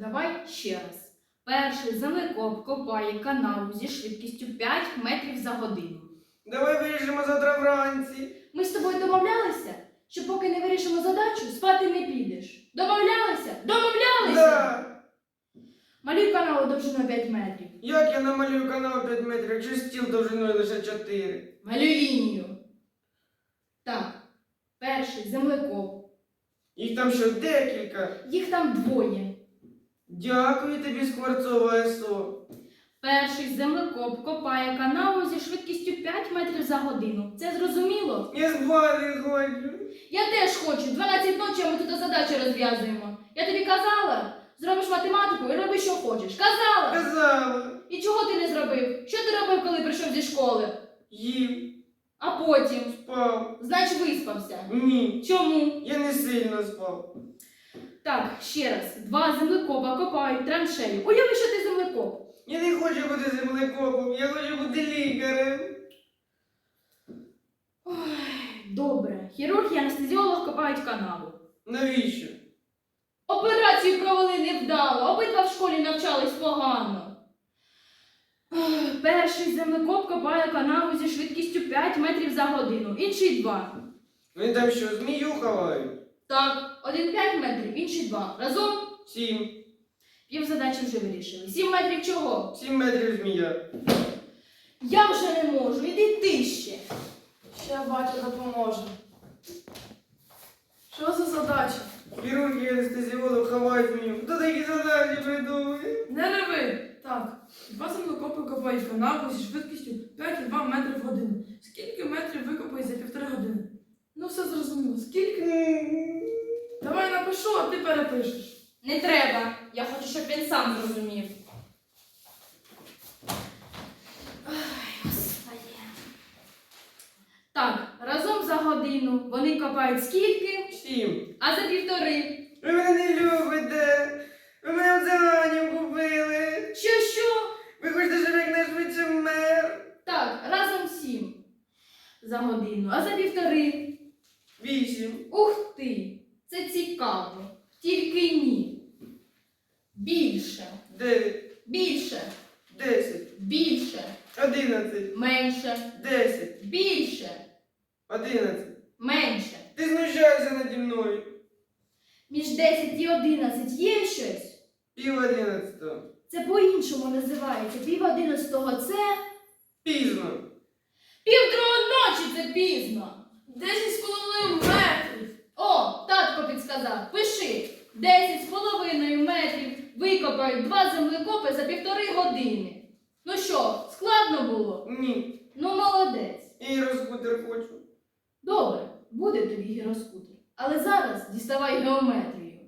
давай ще раз. Перший землекоп копає канаву зі швидкістю 5 метрів за годину. Давай вирішимо завтра вранці. Ми з тобою домовлялися, що поки не вирішимо задачу, спати не підеш. Домовлялися? Домовлялися! Да. Малюй канаву довжиною 5 метрів. Як я намалюю канал 5 метрів, якщо стіл довжиною лише 4? Малюй лінію. Так, перший землекоп. Їх там що декілька. Їх там двоє. Дякую тобі, Скворцова СО. Перший землекоп копає канаву зі швидкістю 5 метрів за годину. Це зрозуміло? Я спати хочу. Я теж хочу. 12 ночі, а ми тут задачі розв'язуємо. Я тобі казала, зробиш математику і роби, що хочеш. Казала! Казала. І чого ти не зробив? Що ти робив, коли прийшов зі школи? Їв, А потім, спав. значить, виспався. Ні. Чому? Я не сильно спав. Так, ще раз. Два землекопа копають траншею. Уяви, що ти землекоп. Я не хочу бути землекопом, я хочу бути лікарем. Ой, добре. Хірург і анестезіолог копають канаву. Навіщо? Операцію провели невдало, обидва в школі навчались погано. Ой, Перший землекоп копає канаву зі швидкістю 5 метрів за годину, інший 2. Вони там що, змію ховають? Так, один 5 метрів, інший 2. Разом Сім. пів задачі вже вирішили. 7 метрів чого? Сім метрів змія. Я вже не можу, іди ти ще. Ще батя допоможе. Що за задача? Хірург і анестезіолог ховають змію. Хто такі задачі придумує? Не реви! Так, два землекопи копають канаву зі швидкістю 5,2 метри в годину. Скільки метрів викопають за півтори години? Ну все зрозуміло. Скільки? Напишу, а ти перепишеш. Не треба. Я хочу, щоб він сам зрозумів. Ай, господи. Так, разом за годину вони копають скільки, Сім. а за півтори. Ви мене не любите. Ви мене в загані купили. Що що? Ви хочете, щоб якнайшвидше вмер. Так, разом сім за годину, а за півтори. Вісім. Ух ти! Це цікаво. Тільки ні. Більше, Дев'ять. більше, Десять. більше, Одинадцять. менше, Десять. більше, Одинадцять. менше. Ти знущаєшся наді мною. Між 10 і 11 є щось? Пів одинадцятого. Це по-іншому називається. Пів одинадцятого це Пізно. пів другої ночі це пізно. 10 з половиною підсказав. Пиши. 10 з половиною метрів викопають два землекопи за півтори години. Ну що, складно було? Ні. Ну, молодець. І розкутер хочу. Добре, буде тобі гіроскутер. Але зараз діставай геометрію.